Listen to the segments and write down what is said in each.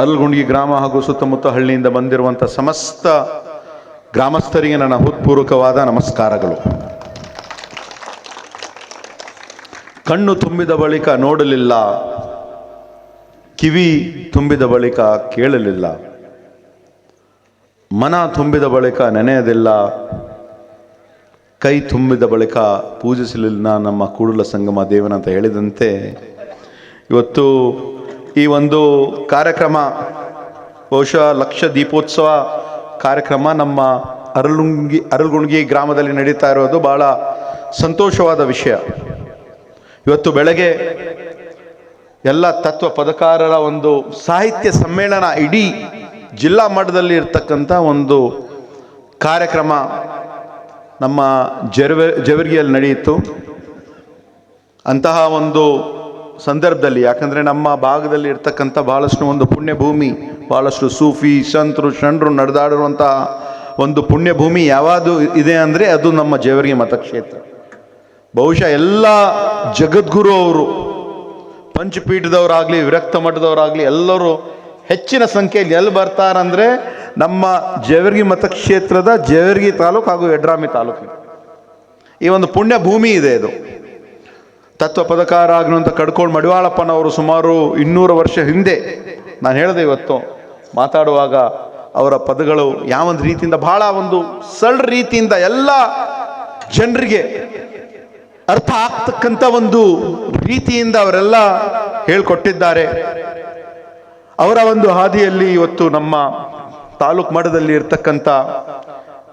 ಅಲ್ಗುಂಡಿ ಗ್ರಾಮ ಹಾಗೂ ಸುತ್ತಮುತ್ತ ಹಳ್ಳಿಯಿಂದ ಬಂದಿರುವಂಥ ಸಮಸ್ತ ಗ್ರಾಮಸ್ಥರಿಗೆ ನನ್ನ ಹೃತ್ಪೂರ್ವಕವಾದ ನಮಸ್ಕಾರಗಳು. ಕಣ್ಣು ತುಂಬಿದ ಬಳಿಕ ನೋಡಲಿಲ್ಲ, ಕಿವಿ ತುಂಬಿದ ಬಳಿಕ ಕೇಳಲಿಲ್ಲ, ಮನ ತುಂಬಿದ ಬಳಿಕ ನೆನೆಯದಿಲ್ಲ ಕೈ ತುಂಬಿದ ಬಳಿಕ ಪೂಜಿಸಲಿಲ್ಲ ನಮ್ಮ ಕೂಡಲ ಸಂಗಮ ದೇವನಂತ ಹೇಳಿದಂತೆ ಇವತ್ತು ಈ ಒಂದು ಕಾರ್ಯಕ್ರಮ ಬಹುಶಃ ಲಕ್ಷ ದೀಪೋತ್ಸವ ಕಾರ್ಯಕ್ರಮ ನಮ್ಮ ಅರಳುಂಗಿ ಅರಲ್ಗುಣಗಿ ಗ್ರಾಮದಲ್ಲಿ ನಡೀತಾ ಇರೋದು ಬಹಳ ಸಂತೋಷವಾದ ವಿಷಯ. ಇವತ್ತು ಬೆಳಗ್ಗೆ ಎಲ್ಲ ತತ್ವ ಪದಕಾರರ ಒಂದು ಸಾಹಿತ್ಯ ಸಮ್ಮೇಳನ ಇಡೀ ಜಿಲ್ಲಾ ಮಟ್ಟದಲ್ಲಿ ಇರ್ತಕ್ಕಂಥ ಒಂದು ಕಾರ್ಯಕ್ರಮ ನಮ್ಮ ಜರ್ವೆ, ಜವರ್ಗಿಯಲ್ಲಿ ನಡೆಯಿತು. ಅಂತಹ ಒಂದು ಸಂದರ್ಭದಲ್ಲಿ, ಯಾಕಂದರೆ ನಮ್ಮ ಭಾಗದಲ್ಲಿ ಇರ್ತಕ್ಕಂಥ ಭಾಳಷ್ಟು ಒಂದು ಪುಣ್ಯಭೂಮಿ ಭಾಳಷ್ಟು ಸೂಫಿ ಸಂತರು ಶಂಡ್ರು ನಡೆದಾಡಿರುವಂಥ ಒಂದು ಪುಣ್ಯಭೂಮಿ ಯಾವುದು ಇದೆ ಅಂದರೆ ಅದು ನಮ್ಮ ಜೇವರಿಗೆ ಮತಕ್ಷೇತ್ರ. ಬಹುಶಃ ಎಲ್ಲ ಜಗದ್ಗುರು ಅವರು, ಪಂಚಪೀಠದವರಾಗಲಿ, ವಿರಕ್ತ ಮಠದವರಾಗಲಿ, ಎಲ್ಲರೂ ಹೆಚ್ಚಿನ ಸಂಖ್ಯೆಯಲ್ಲಿ ಎಲ್ಲಿ ಬರ್ತಾರಂದರೆ ನಮ್ಮ ಜೇವರ್ಗಿ ಮತಕ್ಷೇತ್ರದ ಜೇವರ್ಗಿ ತಾಲೂಕು ಹಾಗೂ ಯಡ್ರಾಮಿ ತಾಲೂಕಿನ. ಈ ಒಂದು ಪುಣ್ಯ ಭೂಮಿ ಇದೆ ಇದು. ತತ್ವ ಪದಕಾರ ಆಗಿರುವಂಥ ಕಡ್ಕೊಂಡು ಮಡಿವಾಳಪ್ಪನವರು ಸುಮಾರು ಇನ್ನೂರು ವರ್ಷ ಹಿಂದೆ, ನಾನು ಹೇಳಿದೆ ಇವತ್ತು, ಮಾತಾಡುವಾಗ ಅವರ ಪದಗಳು ಯಾವ ರೀತಿಯಿಂದ ಬಹಳ ಒಂದು ಸರಳ ರೀತಿಯಿಂದ ಎಲ್ಲ ಜನರಿಗೆ ಅರ್ಥ ಆಗ್ತಕ್ಕಂಥ ಒಂದು ರೀತಿಯಿಂದ ಅವರೆಲ್ಲ ಹೇಳ್ಕೊಟ್ಟಿದ್ದಾರೆ. ಅವರ ಒಂದು ಹಾದಿಯಲ್ಲಿ ಇವತ್ತು ನಮ್ಮ ತಾಲೂಕು ಮಟ್ಟದಲ್ಲಿ ಇರ್ತಕ್ಕಂಥ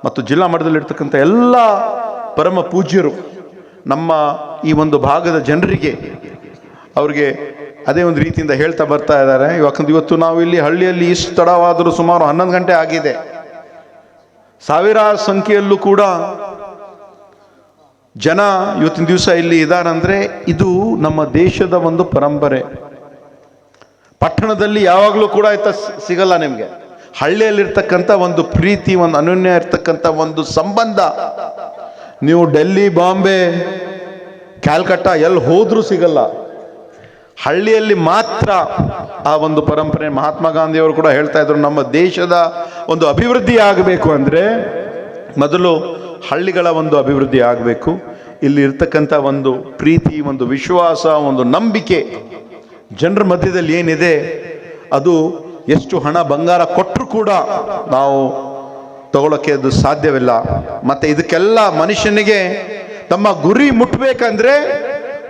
ಮತ್ತು ಜಿಲ್ಲಾ ಮಟ್ಟದಲ್ಲಿ ಇರ್ತಕ್ಕಂಥ ಎಲ್ಲ ಪರಮ ಪೂಜ್ಯರು ನಮ್ಮ ಈ ಒಂದು ಭಾಗದ ಜನರಿಗೆ ಅವ್ರಿಗೆ ಅದೇ ಒಂದು ರೀತಿಯಿಂದ ಹೇಳ್ತಾ ಬರ್ತಾ ಇದ್ದಾರೆ. ಯಾಕಂದ್ರೆ ಇವತ್ತು ನಾವು ಇಲ್ಲಿ ಹಳ್ಳಿಯಲ್ಲಿ ಇಷ್ಟು ತಡವಾದರೂ ಸುಮಾರು ಹನ್ನೊಂದು ಗಂಟೆ ಆಗಿದೆ. ಸಾವಿರಾರು ಸಂಖ್ಯೆಯಲ್ಲೂ ಕೂಡ ಜನ ಇವತ್ತಿನ ದಿವಸ ಇಲ್ಲಿ ಇದಾರಂದ್ರೆ ಇದು ನಮ್ಮ ದೇಶದ ಒಂದು ಪರಂಪರೆ. ಪಟ್ಟಣದಲ್ಲಿ ಯಾವಾಗಲೂ ಕೂಡ ಆಯ್ತಾ ಸಿಗಲ್ಲ ನಿಮಗೆ. ಹಳ್ಳಿಯಲ್ಲಿರ್ತಕ್ಕಂಥ ಒಂದು ಪ್ರೀತಿ, ಒಂದು ಅನನ್ಯ ಇರ್ತಕ್ಕಂಥ ಒಂದು ಸಂಬಂಧ ನೀವು ಡೆಲ್ಲಿ, ಬಾಂಬೆ, ಕ್ಯಾಲ್ಕಟ್ಟ ಎಲ್ಲಿ ಹೋದರೂ ಸಿಗಲ್ಲ. ಹಳ್ಳಿಯಲ್ಲಿ ಮಾತ್ರ ಆ ಒಂದು ಪರಂಪರೆ ಮಹಾತ್ಮ ಗಾಂಧಿಯವರು ಕೂಡ ಹೇಳ್ತಾ ಇದ್ರು, ನಮ್ಮ ದೇಶದ ಒಂದು ಅಭಿವೃದ್ಧಿ ಆಗಬೇಕು ಅಂದರೆ ಮೊದಲು ಹಳ್ಳಿಗಳ ಒಂದು ಅಭಿವೃದ್ಧಿ ಆಗಬೇಕು. ಇಲ್ಲಿ ಇರ್ತಕ್ಕಂಥ ಒಂದು ಪ್ರೀತಿ, ಒಂದು ವಿಶ್ವಾಸ, ಒಂದು ನಂಬಿಕೆ ಜನರ ಮಧ್ಯದಲ್ಲಿ ಏನಿದೆ, ಅದು ಎಷ್ಟು ಹಣ ಬಂಗಾರ ಕೊಟ್ಟರು ಕೂಡ ನಾವು ತಗೊಳ್ಳೋಕ್ಕೆ ಅದು ಸಾಧ್ಯವಿಲ್ಲ. ಮತ್ತೆ ಇದಕ್ಕೆಲ್ಲ ಮನುಷ್ಯನಿಗೆ ತಮ್ಮ ಗುರಿ ಮುಟ್ಟಬೇಕಂದ್ರೆ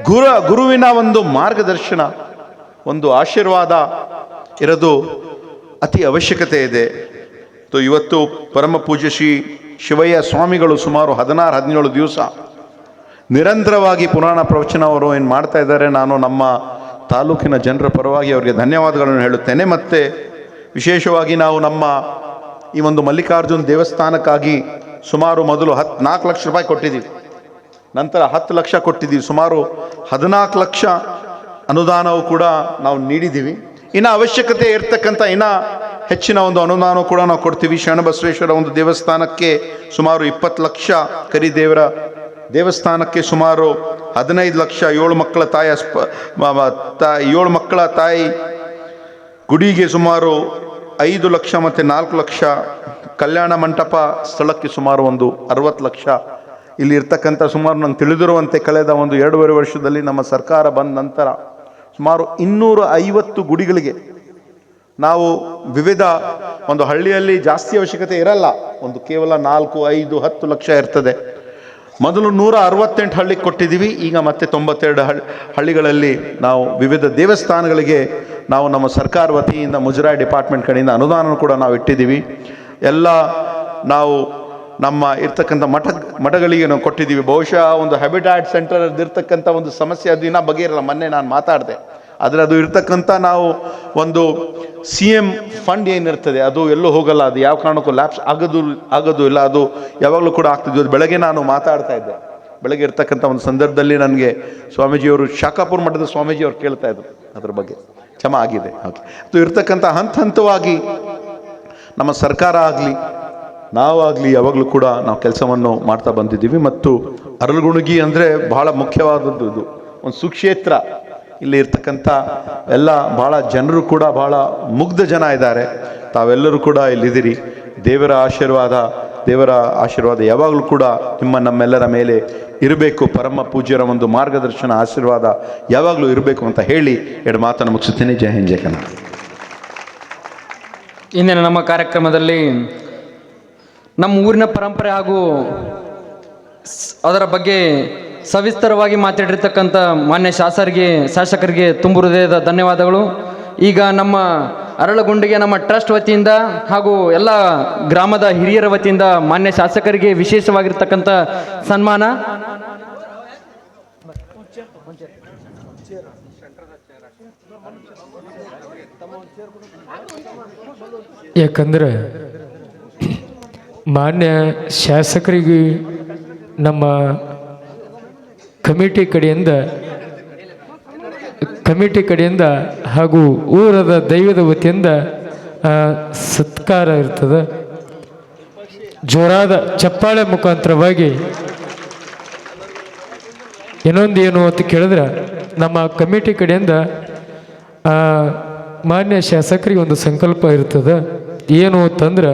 ಗುರು, ಗುರುವಿನ ಒಂದು ಮಾರ್ಗದರ್ಶನ, ಒಂದು ಆಶೀರ್ವಾದ ಇರೋದು ಅತಿ ಅವಶ್ಯಕತೆ ಇದೆ. ಇವತ್ತು ಪರಮ ಪೂಜ್ಯ ಶ್ರೀ ಶಿವಯ್ಯ ಸ್ವಾಮಿಗಳು ಸುಮಾರು ಹದಿನಾರು, ಹದಿನೇಳು ದಿವಸ ನಿರಂತರವಾಗಿ ಪುರಾಣ ಪ್ರವಚನ ಅವರು ಏನು ಮಾಡ್ತಾ ಇದ್ದಾರೆ, ನಾನು ನಮ್ಮ ತಾಲೂಕಿನ ಜನರ ಪರವಾಗಿ ಅವರಿಗೆ ಧನ್ಯವಾದಗಳನ್ನು ಹೇಳುತ್ತೇನೆ. ಮತ್ತು ವಿಶೇಷವಾಗಿ ನಾವು ನಮ್ಮ ಈ ಒಂದು ಮಲ್ಲಿಕಾರ್ಜುನ ದೇವಸ್ಥಾನಕ್ಕಾಗಿ ಸುಮಾರು ಮೊದಲು ಹತ್ತು ನಾಲ್ಕು ಲಕ್ಷ ರೂಪಾಯಿ ಕೊಟ್ಟಿದ್ದೀವಿ. ನಂತರ ಹತ್ತು ಲಕ್ಷ ಕೊಟ್ಟಿದ್ದೀವಿ. ಸುಮಾರು ಹದಿನಾಲ್ಕು ಲಕ್ಷ ಅನುದಾನವು ಕೂಡ ನಾವು ನೀಡಿದ್ದೀವಿ. ಇನ್ನು ಅವಶ್ಯಕತೆ ಇರ್ತಕ್ಕಂಥ ಇನ್ನು ಹೆಚ್ಚಿನ ಒಂದು ಅನುದಾನ ಕೂಡ ನಾವು ಕೊಡ್ತೀವಿ. ಶರಣಬಸವೇಶ್ವರ ಒಂದು ದೇವಸ್ಥಾನಕ್ಕೆ ಸುಮಾರು ಇಪ್ಪತ್ತು ಲಕ್ಷ ಕರಿದೇವರ ದೇವಸ್ಥಾನಕ್ಕೆ ಸುಮಾರು ಹದಿನೈದು ಲಕ್ಷ ಏಳು ಮಕ್ಕಳ ತಾಯಿ ತಾಯಿ ಏಳು ಮಕ್ಕಳ ತಾಯಿ ಗುಡಿಗೆ ಸುಮಾರು ಐದು ಲಕ್ಷ ಮತ್ತು ನಾಲ್ಕು ಲಕ್ಷ ಕಲ್ಯಾಣ ಮಂಟಪ ಸ್ಥಳಕ್ಕೆ ಸುಮಾರು ಒಂದು ಅರವತ್ತು ಲಕ್ಷ. ಇಲ್ಲಿ ಇರ್ತಕ್ಕಂಥ ಸುಮಾರು ನಂಗೆ ತಿಳಿದಿರುವಂತೆ ಕಳೆದ ಒಂದು ಎರಡೂವರೆ ವರ್ಷದಲ್ಲಿ ನಮ್ಮ ಸರ್ಕಾರ ಬಂದ ನಂತರ ಸುಮಾರು ಇನ್ನೂರ ಐವತ್ತು ಗುಡಿಗಳಿಗೆ ನಾವು ವಿವಿಧ ಒಂದು ಹಳ್ಳಿಯಲ್ಲಿ ಜಾಸ್ತಿ ಅವಶ್ಯಕತೆ ಇರಲ್ಲ. ಒಂದು ಕೇವಲ ನಾಲ್ಕು, ಐದು, ಹತ್ತು ಲಕ್ಷ ಇರ್ತದೆ. ಮೊದಲು ನೂರ ಅರವತ್ತೆಂಟು ಹಳ್ಳಿಗೆ ಕೊಟ್ಟಿದ್ದೀವಿ. ಈಗ ಮತ್ತೆ ತೊಂಬತ್ತೆರಡು ಹಳ್ ಹಳ್ಳಿಗಳಲ್ಲಿ ನಾವು ವಿವಿಧ ದೇವಸ್ಥಾನಗಳಿಗೆ ನಾವು ನಮ್ಮ ಸರ್ಕಾರ ವತಿಯಿಂದ ಮುಜರಾಯಿ ಡಿಪಾರ್ಟ್ಮೆಂಟ್ ಕಡೆಯಿಂದ ಅನುದಾನ ಕೂಡ ನಾವು ಇಟ್ಟಿದ್ದೀವಿ. ಎಲ್ಲ ನಾವು ನಮ್ಮ ಇರ್ತಕ್ಕಂಥ ಮಠ, ಮಠಗಳಿಗೆ ನಾವು ಕೊಟ್ಟಿದ್ದೀವಿ. ಬಹುಶಃ ಒಂದು ಹ್ಯಾಬಿಟ್ಯಾಟ್ ಸೆಂಟರ್ ಇರ್ತಕ್ಕಂಥ ಒಂದು ಸಮಸ್ಯೆ ಅದು ಇನ್ನೂ ಬಗೆಯಿರಲ್ಲ ಮೊನ್ನೆ ನಾನು ಮಾತಾಡಿದೆ. ಆದರೆ ಅದು ಇರ್ತಕ್ಕಂಥ ನಾವು ಒಂದು ಸಿ ಎಂ ಫಂಡ್ ಏನಿರ್ತದೆ, ಅದು ಎಲ್ಲೂ ಹೋಗಲ್ಲ. ಅದು ಯಾವ ಕಾರಣಕ್ಕೂ ಲ್ಯಾಪ್ಸ್ ಆಗೋದು ಆಗೋದು ಇಲ್ಲ. ಅದು ಯಾವಾಗಲೂ ಕೂಡ ಆಗ್ತಿದ್ವಿ. ಅದು ಬೆಳಗ್ಗೆ ನಾನು ಮಾತಾಡ್ತಾ ಇದ್ದೆ. ಬೆಳಗ್ಗೆ ಇರ್ತಕ್ಕಂಥ ಒಂದು ಸಂದರ್ಭದಲ್ಲಿ ನನಗೆ ಸ್ವಾಮೀಜಿಯವರು, ಶಾಖಾಪುರ ಮಠದ ಸ್ವಾಮೀಜಿಯವರು ಕೇಳ್ತಾ ಇದ್ರು ಅದ್ರ ಬಗ್ಗೆ. ಕ್ಷಮ ಆಗಿದೆ ಓಕೆ. ಅದು ಇರ್ತಕ್ಕಂಥ ಹಂತ ಹಂತವಾಗಿ ನಮ್ಮ ಸರ್ಕಾರ ಆಗಲಿ ನಾವಾಗಲಿ ಯಾವಾಗಲೂ ಕೂಡ ನಾವು ಕೆಲಸವನ್ನು ಮಾಡ್ತಾ ಬಂದಿದ್ದೀವಿ ಮತ್ತು ಅರಳುಗುಣಗಿ ಅಂದರೆ ಬಹಳ ಮುಖ್ಯವಾದದ್ದು ಇದು. ಒಂದು ಸುಕ್ಷೇತ್ರ. ಇಲ್ಲಿ ಇರ್ತಕ್ಕಂಥ ಎಲ್ಲ ಭಾಳ ಜನರು ಕೂಡ ಭಾಳ ಮುಗ್ಧ ಜನ ಇದ್ದಾರೆ. ತಾವೆಲ್ಲರೂ ಕೂಡ ಇಲ್ಲಿದ್ದೀರಿ. ದೇವರ ಆಶೀರ್ವಾದ ದೇವರ ಆಶೀರ್ವಾದ ಯಾವಾಗಲೂ ಕೂಡ ನಿಮ್ಮ ನಮ್ಮೆಲ್ಲರ ಮೇಲೆ ಇರಬೇಕು. ಪರಮ ಪೂಜ್ಯರ ಒಂದು ಮಾರ್ಗದರ್ಶನ, ಆಶೀರ್ವಾದ ಯಾವಾಗಲೂ ಇರಬೇಕು ಅಂತ ಹೇಳಿ ಎರಡು ಮಾತನ್ನು ಮುಗಿಸುತ್ತೇನೆ. ಜಯ ಹಿಂದ್ ಜಯ ಕನ್ನಡ. ಇಂದಿನ ನಮ್ಮ ಕಾರ್ಯಕ್ರಮದಲ್ಲಿ ನಮ್ಮ ಊರಿನ ಪರಂಪರೆ ಹಾಗೂ ಅದರ ಬಗ್ಗೆ ಸವಿಸ್ತರವಾಗಿ ಮಾತಾಡಿರ್ತಕ್ಕಂಥ ಮಾನ್ಯ ಶಾಸಕರಿಗೆ ಶಾಸಕರಿಗೆ ತುಂಬ ಹೃದಯದ ಧನ್ಯವಾದಗಳು. ಈಗ ನಮ್ಮ ಅರಳಗುಂಡಿಗೆ ನಮ್ಮ ಟ್ರಸ್ಟ್ ವತಿಯಿಂದ ಹಾಗೂ ಎಲ್ಲ ಗ್ರಾಮದ ಹಿರಿಯರ ವತಿಯಿಂದ ಮಾನ್ಯ ಶಾಸಕರಿಗೆ ವಿಶೇಷವಾಗಿರ್ತಕ್ಕಂಥ ಸನ್ಮಾನ. ಯಾಕಂದ್ರೆ ಮಾನ್ಯ ಶಾಸಕರಿಗೆ ನಮ್ಮ ಕಮಿಟಿ ಕಡೆಯಿಂದ ಕಮಿಟಿ ಕಡೆಯಿಂದ ಹಾಗೂ ಊರದ ದೈವದ ವತಿಯಿಂದ ಸತ್ಕಾರ ಇರ್ತದೆ. ಜೋರಾದ ಚಪ್ಪಾಳೆ ಮುಖಾಂತರವಾಗಿ. ಇನ್ನೊಂದು ಏನು ಅಂತ ಕೇಳಿದ್ರೆ, ನಮ್ಮ ಕಮಿಟಿ ಕಡೆಯಿಂದ ಮಾನ್ಯ ಶಾಸಕರಿಗೆ ಒಂದು ಸಂಕಲ್ಪ ಇರ್ತದೆ. ಏನು ಅಂತಂದ್ರೆ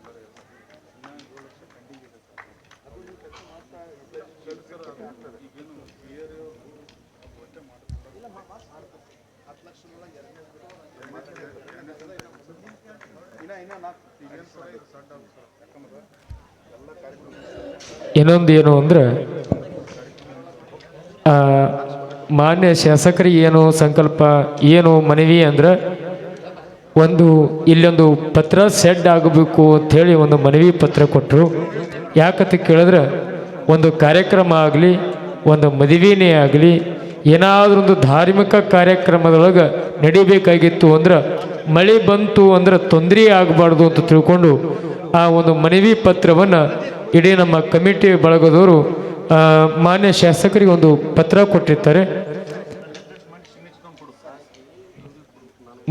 ಇನ್ನೊಂದು ಏನು ಅಂದ್ರೆ ಮಾನ್ಯ ಶಾಸಕರಿಗೆ ಏನು ಸಂಕಲ್ಪ, ಏನು ಮನವಿ ಅಂದ್ರೆ, ಒಂದು, ಇಲ್ಲೊಂದು ಪತ್ರ ಸೆಡ್ ಆಗಬೇಕು ಅಂಥೇಳಿ ಒಂದು ಮನವಿ ಪತ್ರ ಕೊಟ್ಟರು ಯಾಕಂತ ಕೇಳಿದ್ರೆ ಒಂದು ಕಾರ್ಯಕ್ರಮ ಆಗಲಿ, ಒಂದು ಮದುವೆನೇ ಆಗಲಿ ಏನಾದರೂ ಒಂದು ಧಾರ್ಮಿಕ ಕಾರ್ಯಕ್ರಮದೊಳಗೆ ನಡಿಬೇಕಾಗಿತ್ತು ಅಂದ್ರೆ ಮಳೆ ಬಂತು ಅಂದ್ರೆ ತೊಂದರೆ ಆಗಬಾರ್ದು ಅಂತ ತಿಳ್ಕೊಂಡು ಆ ಒಂದು ಮನವಿ ಪತ್ರವನ್ನು ಇಡೀ ನಮ್ಮ ಕಮಿಟಿ ಬಳಗದವರು ಮಾನ್ಯ ಶಾಸಕರಿಗೆ ಒಂದು ಪತ್ರ ಕೊಟ್ಟಿರ್ತಾರೆ.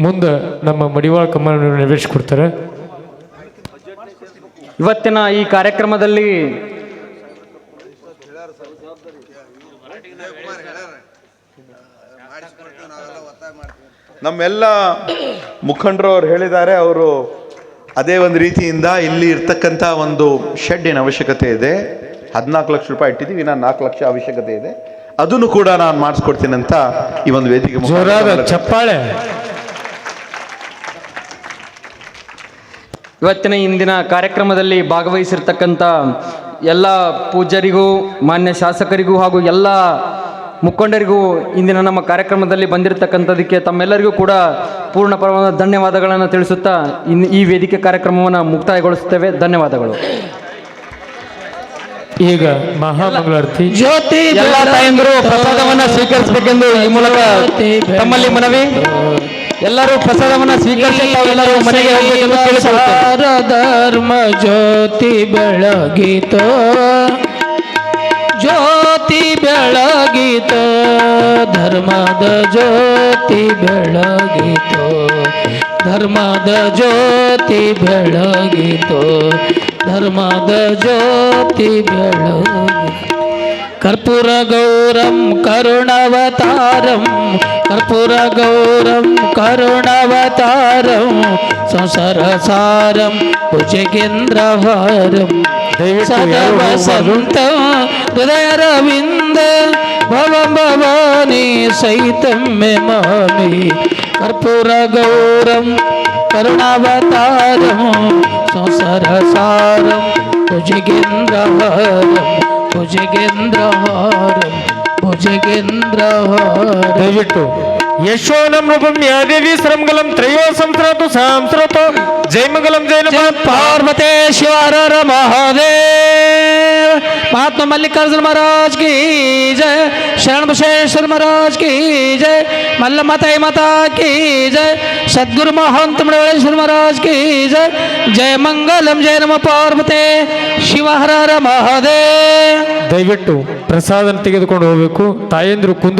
ಮುಂದೆ ನಮ್ಮ ಮಡಿವಾಳ ಕಮಲ ನೆರವೇರಿಸಿಕೊಡ್ತಾರೆ. ಇವತ್ತಿನ ಈ ಕಾರ್ಯಕ್ರಮದಲ್ಲಿ ನಮ್ಮೆಲ್ಲ ಮುಖಂಡರು ಅವ್ರು ಹೇಳಿದ್ದಾರೆ ಅವರು ಅದೇ ಒಂದು ರೀತಿಯಿಂದ ಇಲ್ಲಿ ಇರ್ತಕ್ಕಂಥ ಒಂದು ಶೆಡ್ಡಿನ ಅವಶ್ಯಕತೆ ಇದೆ. ಹದಿನಾಲ್ಕು ಲಕ್ಷ ರೂಪಾಯಿ ಇಟ್ಟಿದ್ದೀವಿ ನಾನು ನಾಲ್ಕು ಲಕ್ಷ ಅವಶ್ಯಕತೆ ಇದೆ. ಅದನ್ನು ಕೂಡ ನಾನು ಮಾಡಿಸ್ಕೊಡ್ತೀನಿ ಅಂತ ಈ ಒಂದು ವೇದಿಕೆ ಮುಖಾಂತರ ಚಪ್ಪಾಳೆ. ಇವತ್ತಿನ ಇಂದಿನ ಕಾರ್ಯಕ್ರಮದಲ್ಲಿ ಭಾಗವಹಿಸಿರ್ತಕ್ಕಂಥ ಎಲ್ಲ ಪೂಜ್ಯರಿಗೂ ಮಾನ್ಯ ಶಾಸಕರಿಗೂ ಹಾಗೂ ಎಲ್ಲ ಮುಖಂಡರಿಗೂ ಇಂದಿನ ನಮ್ಮ ಕಾರ್ಯಕ್ರಮದಲ್ಲಿ ಬಂದಿರತಕ್ಕಂಥದಕ್ಕೆ ತಮ್ಮೆಲ್ಲರಿಗೂ ಕೂಡ ಪೂರ್ಣ ಪ್ರಮಾಣದ ಧನ್ಯವಾದಗಳನ್ನು ತಿಳಿಸುತ್ತಾ ಇನ್ ಈ ವೇದಿಕೆ ಕಾರ್ಯಕ್ರಮವನ್ನು ಮುಕ್ತಾಯಗೊಳಿಸುತ್ತೇವೆ. ಧನ್ಯವಾದಗಳು. ಈಗ ಮಹಾಮಂಗಳಾರತಿ. ಜ್ಯೋತಿ ಎಲ್ಲ ತಾಯಂದಿರು ಪ್ರಸಾದವನ್ನು ಸ್ವೀಕರಿಸಬೇಕೆಂದು ಈ ಮೂಲಕ ತಮ್ಮಲ್ಲಿ ಮನವಿ. ಎಲ್ಲರೂ ಪ್ರಸಾದವನ್ನು ಸ್ವೀಕರಿಸಿ ತಾವೆಲ್ಲರೂ ಮನೆಗೆ ಹೋಗಬೇಕೆಂದು ಧರ್ಮ ಜ್ಯೋತಿ ಬೆಳಗಿತೋ. ಜ್ಯೋತಿ ಬೆಳಗಿತೋ ಧರ್ಮದ ಜ್ಯೋತಿ ಬೆಳಗಿತೋ ಧರ್ಮದ ಜ್ಯೋತಿ ಬೆಳಗಿತೋ ಧರ್ಮದ ಜ್ಯೋತಿ ಬೆಳಗಿತೋ ಕರ್ಪೂರ ಗೌರಂ ಕರುಣವತಾರಂ ಕರ್ಪೂರ ಗೌರಂ ಕರುಣವತಾರಂ ಸಂಸಾರ ಸಾರಂ भव भवानी सहितम मामी कर्पूर गौरम करुणावतारम संसार सारम कुछ गिंद्र हरम कुछ गिंद्र हरम कुछ गिंद्र हरम यशोनम रूपम यादेवी श्रमगलम त्रयो संत्र तो सामत्र तो पार्वते शिवार महादेव ಮಹಾತ್ಮ ಮಲ್ಲಿಕಾರ್ಜುನ ಮಹಾರಾಜ್ ಕಿ ಜಯ ಶರಣ ಬಸವೇಶ್ವರ ಮಹಾರಾಜ್ ಕಿ ಜಯ ಮಲ್ಲಮ್ಮ ತಾಯಿ ಮಾತಾ ಕಿ ಜಯ ಸದ್ಗುರು ಮಹಾಂತ ಮುಡವೇಶ್ವರ ಮಹಾರಾಜ್ ಕಿ ಜಯ ಜಯ ಮಂಗಲಂ, ಜಯ ಶಿವ ಹರ ಮಹದೇ ದಯವಿಟ್ಟು ಪ್ರಸಾದನ ತೆಗೆದುಕೊಂಡು ಹೋಗಬೇಕು. ತಾಯಂದ್ರು ಕುಂದ್ರ